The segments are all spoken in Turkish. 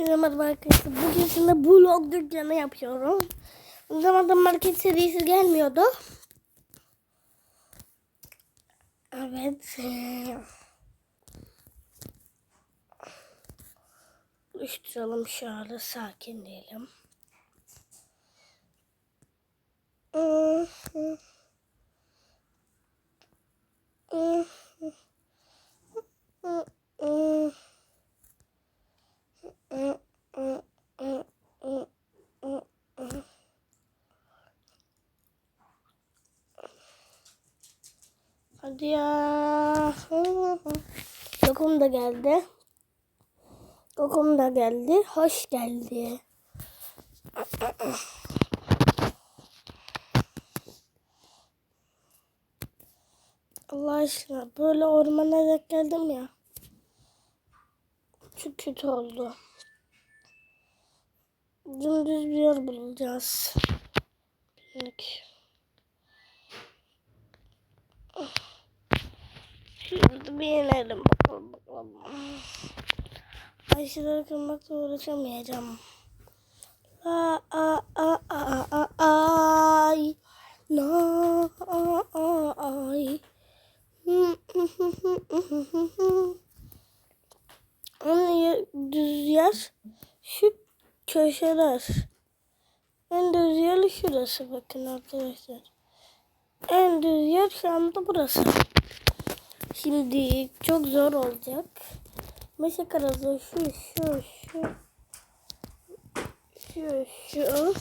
Herkese merhaba arkadaşlar. Bugün sizinle vlog dükkanı yapıyorum. O zaman da market serisi gelmiyordu. Evet. Oluşturalım şöyle sakinleyelim. Hadi ya. Lokum da geldi. Lokum da geldi. Hoş geldi. Allah aşkına böyle ormana denk geldim ya. Çok kötü oldu. Dümdüz bir yer bulacağız. Peki. Şimdi bir inelim bakalım bakalım. Ayşe'leri kırmakla uğraşamayacağım. A a a a a ay. Na a a ay. Onun yer, düz yer şu köşeler. En düz yer şurası bakın arkadaşlar. En düz yer şu anda burası. Şimdi çok zor olacak. Meşe karası şu şu şu. Şu şu.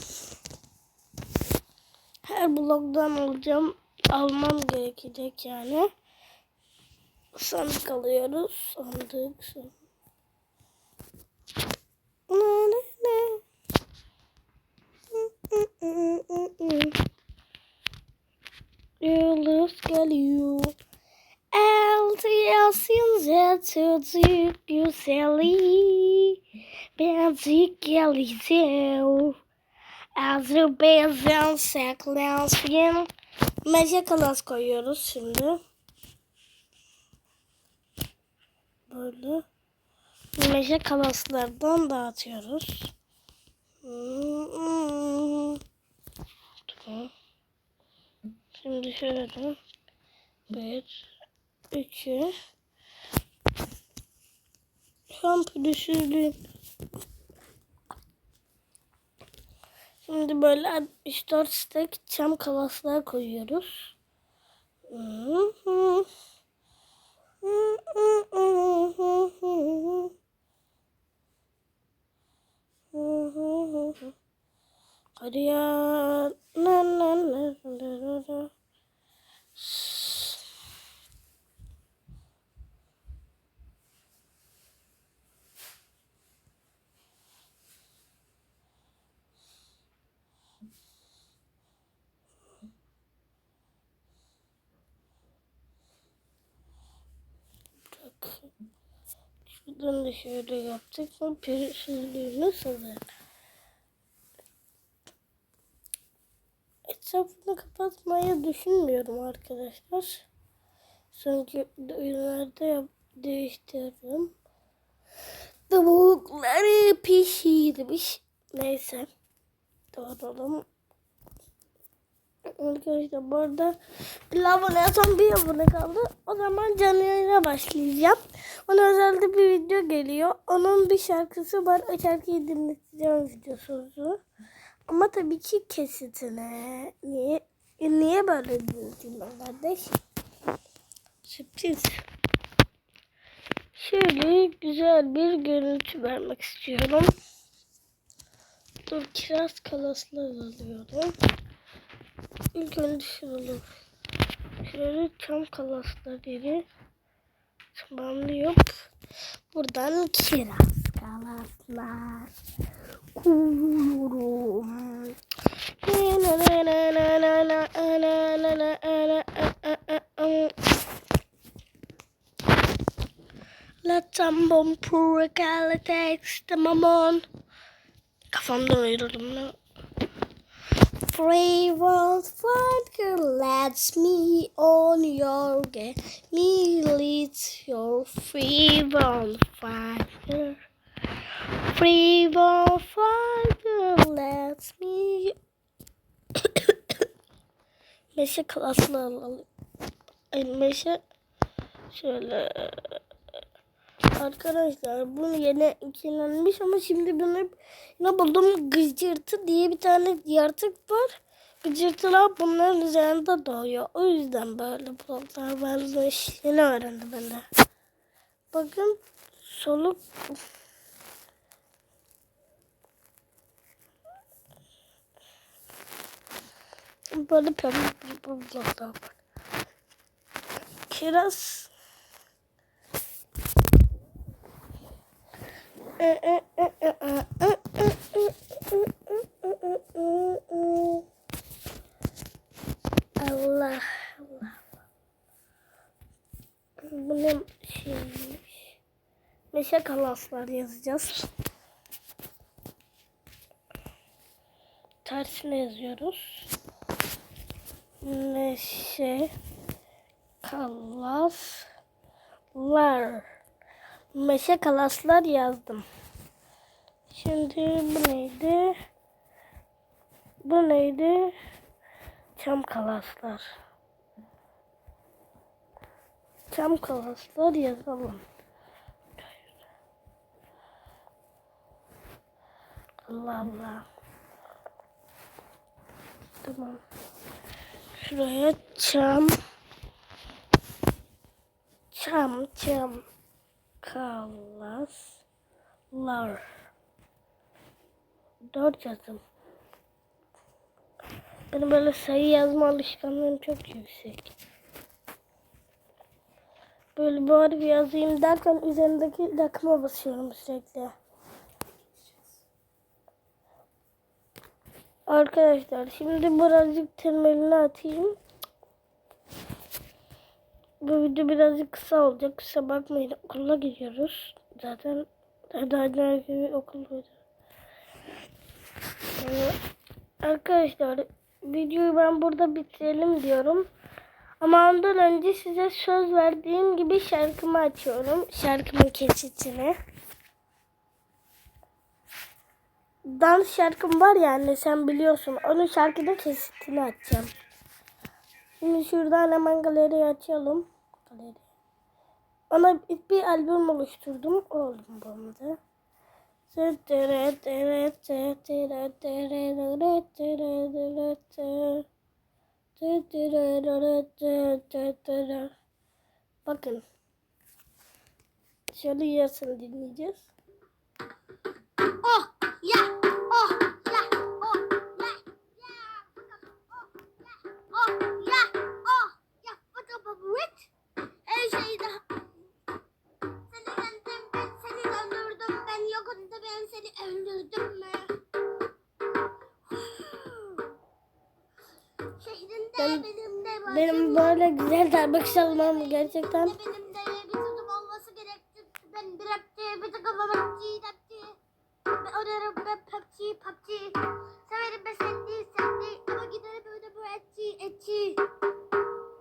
Her bloktan alacağım. Almam gerekecek yani. Sandık alıyoruz. Sandık sandık. Yıldız geliyor Eltiyasin çocuk güzeli Benzik gelecek Azı benzen seklensin Meşe kalas koyuyoruz şimdi. Böyle Meşe kalaslardan dağıtıyoruz. Şimdi şöyle bir, iki. Şu an pürüzsüzlüğüm. Şimdi böyle 64 stek çam kalaslar koyuyoruz. Hadi ya. Na, na, na, na, na, na. Bak. Şuradan da şöyle yaptık. Sonra pürüzsüzlüğünü sızır. Etrafını kapatmayı düşünmüyorum arkadaşlar. Sanki ürünlerde değiştiririm. Tavukları pişirmiş. Neyse. Doğralım. Arkadaşlar bu arada abone son bir abone kaldı. O zaman canlı yayına başlayacağım. Ona özelde bir video geliyor. Onun bir şarkısı var. O şarkıyı dinleteceğim videosu. Ama tabii ki kesitine. Niye niye böyle dinleteyim kardeş? Sürpriz. Şöyle güzel bir görüntü vermek istiyorum. Dur kiraz kalaslar alıyorum. İlk önce şöyle şöyle çam kalasları tamamlayıp buradan kiraz kalaslar koyuyorum. Let's ambom pura kalitex tamamon. Kafamdan ayırdım lan. Free world fire lets me on your game. Me leads your free world fire. Three, four, five, let me... meşe klaslı alalım. Meşe şöyle... Arkadaşlar bunu yeni ikilenmiş ama şimdi bunu ne buldum gıcırtı diye bir tane yaratık var. Gıcırtılar bunların üzerinde doğuyor. O yüzden böyle bloklar varmış. Yeni öğrendim ben de. Bakın soluk böyle pembe bir bloklar var. Kiraz Allah Allah. Bu ne şeymiş? Meşe kalaslar yazacağız. Tersine yazıyoruz. Meşe kalaslar. Meşe kalaslar yazdım. Şimdi bu neydi? Bu neydi? Çam kalaslar. Çam kalaslar yazalım. Allah Allah. Tamam. Şuraya çam çam çam kalaslar. Dört yazdım. Benim böyle sayı yazma alışkanlığım çok yüksek. Böyle bu harfi yazayım derken üzerindeki rakıma basıyorum sürekli. Arkadaşlar şimdi birazcık temelini atayım. Bu video birazcık kısa olacak. Kısa bakmayın okula gidiyoruz. Zaten daha önce okuldaydı. Ee, arkadaşlar videoyu ben burada bitirelim diyorum. Ama ondan önce size söz verdiğim gibi şarkımı açıyorum. Şarkımın kesitini. Dans şarkım var ya anne sen biliyorsun. Onun şarkıda kesitini açacağım. Şimdi şuradan hemen galeriyi açalım. Galeri. Ona bir albüm oluşturdum. O albümde. Bakın. Şöyle yarısını dinleyeceğiz. Ben- benim böyle güzel darbe çalmam gerçekten benim de bir tutum olması gerekti. Ben bıraktı bir takım çiğnetti ben oynarım ben PUBG PUBG. Severim ben seni seni Ama giderim öyle bu etçi etçi.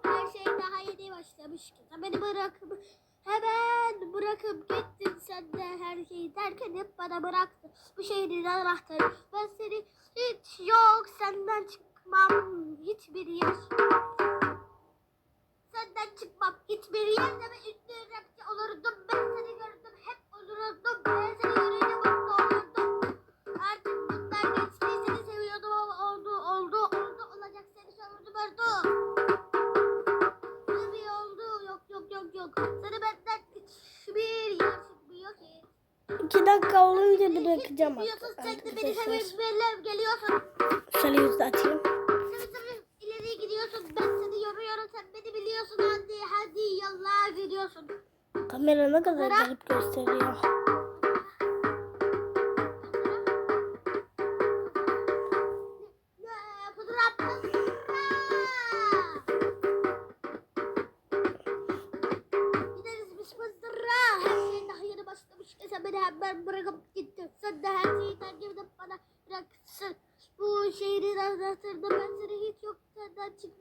Her şey daha yeni başlamış ki. Beni bırakıp Hemen bırakıp gittin sen de her şeyi derken hep bana bıraktın. Bu şehrin anahtarı. Ben seni hiç yok senden çıkmam hiçbir yer. Senden çıkmam hiçbir yerde ve ünlü rapçi olurdum Çıkmıyorsun sen de beni sevip geliyorsun. Şöyle yüzde açayım. Tabii tabii ileri gidiyorsun. Ben seni yoruyorum. Sen beni biliyorsun. Hadi hadi. Yallah gidiyorsun Kamera ne kadar garip gösteriyor. Ne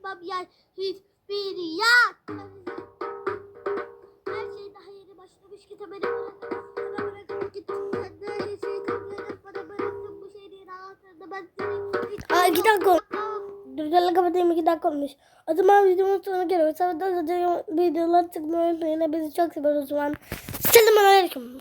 yapmam yer hiçbir yer. Her şey daha yeni başlamış ki temeli bana bırakıp gittim. Sen de her şeyi kabul edip bana bıraktın bu şeyin altında ben seni... Aa, iki dakika olmuş. Dövdülerle kapatayım iki dakika olmuş. O zaman videomun sonuna geliyoruz. Sabahtan zaten videolar çıkmayı unutmayın. Bizi çok seviyoruz o zaman. Selamünaleyküm.